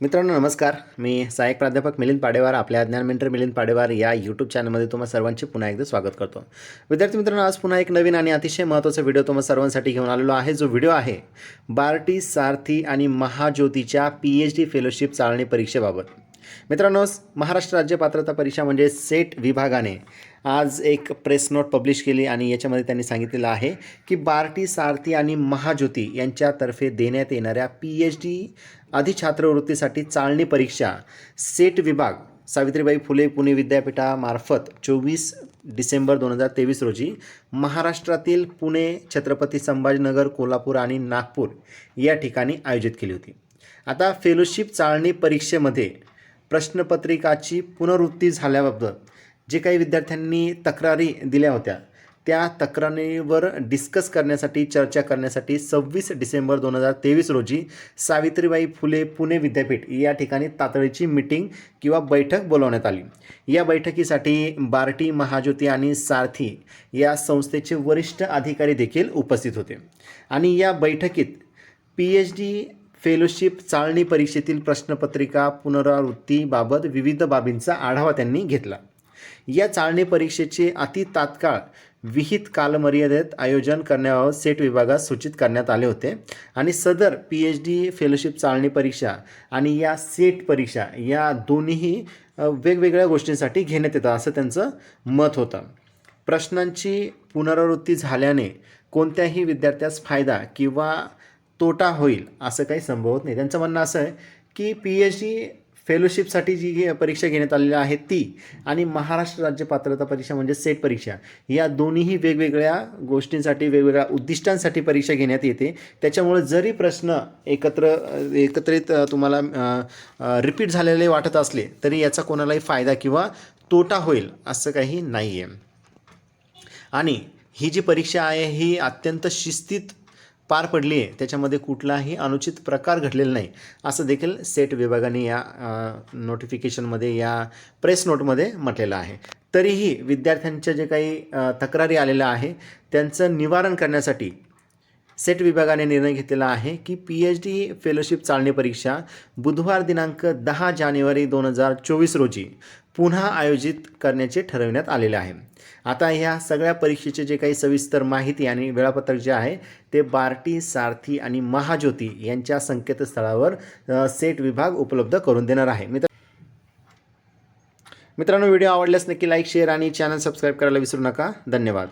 मित्रांनो नमस्कार. मी सहाय्यक प्राध्यापक मिलिंद पाडेवार आपल्या ज्ञान मेंटर मिलिंद पाडेवार या यूट्यूब चॅनलमध्ये तुम्हा सर्वांचे पुन्हा एकदा स्वागत करतो. विद्यार्थी मित्रांनो आज पुन्हा एक नवीन आणि अतिशय महत्त्वाचा व्हिडिओ तुम्हा सर्वांसाठी घेऊन आलेलो आहे. जो व्हिडिओ आहे बार्टी सारथी आणि महाज्योतीच्या पी एच डी फेलोशिप चालणी परीक्षेबाबत. मित्रांनो महाराष्ट्र राज्य पात्रता परीक्षा म्हणजे सेट विभागाने आज एक प्रेस नोट पब्लिश केली आणि याच्यामध्ये त्यांनी सांगितलेलं आहे की बार्टी सारथी आणि महाज्योती यांच्यातर्फे देण्यात येणाऱ्या पी एच डी अधिछात्रवृत्तीसाठी चालणी परीक्षा सेट विभाग सावित्रीबाई फुले पुणे विद्यापीठामार्फत चोवीस डिसेंबर दोन हजार तेवीस रोजी महाराष्ट्रातील पुणे छत्रपती संभाजीनगर कोल्हापूर आणि नागपूर या ठिकाणी आयोजित केली होती. आता फेलोशिप चालणी परीक्षेमध्ये प्रश्नपत्रिकाची पुनरुत्ती झाल्याबाबत जे काही विद्यार्थ्यांनी तक्रारी दिल्या होत्या त्या तक्रारीवर डिस्कस करण्यासाठी चर्चा करण्यासाठी सव्वीस डिसेंबर दोन हजार तेवीस रोजी सावित्रीबाई फुले पुणे विद्यापीठ या ठिकाणी तातडीची मिटिंग किंवा बैठक बोलवण्यात आली. या बैठकीसाठी बार्टी महाज्योती आणि सारथी या संस्थेचे वरिष्ठ अधिकारी देखील उपस्थित होते. आणि या बैठकीत पी एच डी फेलोशिप चाळणी परीक्षेतील प्रश्नपत्रिका पुनरावृत्तीबाबत विविध बाबींचा आढावा त्यांनी घेतला. या चाळणी परीक्षेचे अति तात्काळ विहित कालमर्यादेत आयोजन करण्याबाबत सेट विभागात सूचित करण्यात आले होते आणि सदर पी एच डी फेलोशिप चालणी परीक्षा आणि या सेट परीक्षा या दोन्हीही वेगवेगळ्या गोष्टींसाठी घेण्यात येतात असं त्यांचं मत होतं. प्रश्नांची पुनरावृत्ती झाल्याने कोणत्याही विद्यार्थ्यास फायदा किंवा तोटा होईल असं काही संभवत नाही. त्यांचं म्हणणं असं आहे की पी एच डी फेलोशिपसाठी जी परीक्षा घेण्यात आलेली आहे ती आणि महाराष्ट्र राज्य पात्रता परीक्षा म्हणजे सेट परीक्षा या दोन्हीही वेगवेगळ्या गोष्टींसाठी वेगवेगळ्या उद्दिष्टांसाठी परीक्षा घेण्यात येते. त्याच्यामुळे जरी प्रश्न एकत्र एकत्रित तुम्हाला रिपीट झालेले वाटत असले तरी याचा कोणालाही फायदा किंवा तोटा होईल असं काही नाही आहे आणि ही जी परीक्षा आहे ही अत्यंत शिस्तीत पार पडली आहे त्याच्यामध्ये कुठलाही अनुचित प्रकार घडलेला नाही. असं देखील सेट विभागाने या नोटिफिकेशनमध्ये या प्रेस नोटमध्ये म्हटलेलं आहे. तरीही विद्यार्थ्यांच्या जे काही तक्रारी आलेल्या आहे त्यांचं निवारण करण्यासाठी सेट विभागाने निर्णय घेतलेला आहे की पी एच डी फेलोशिप चालणी परीक्षा बुधवार दिनांक दहा जानेवारी दोन हजार चोवीस रोजी पुन्हा आयोजित करण्याचे ठरविण्यात आलेले आहे. आता ह्या सगळ्या परीक्षेचे जे काही सविस्तर माहिती आणि वेळापत्रक जे आहे ते बार्टी सारथी आणि महाज्योती यांच्या संकेतस्थळावर सेट विभाग उपलब्ध करून देणार आहे. मित्र मित्रांनो व्हिडिओ आवडल्यास नक्की लाईक शेअर आणि चॅनल सबस्क्राईब करायला विसरू नका. धन्यवाद.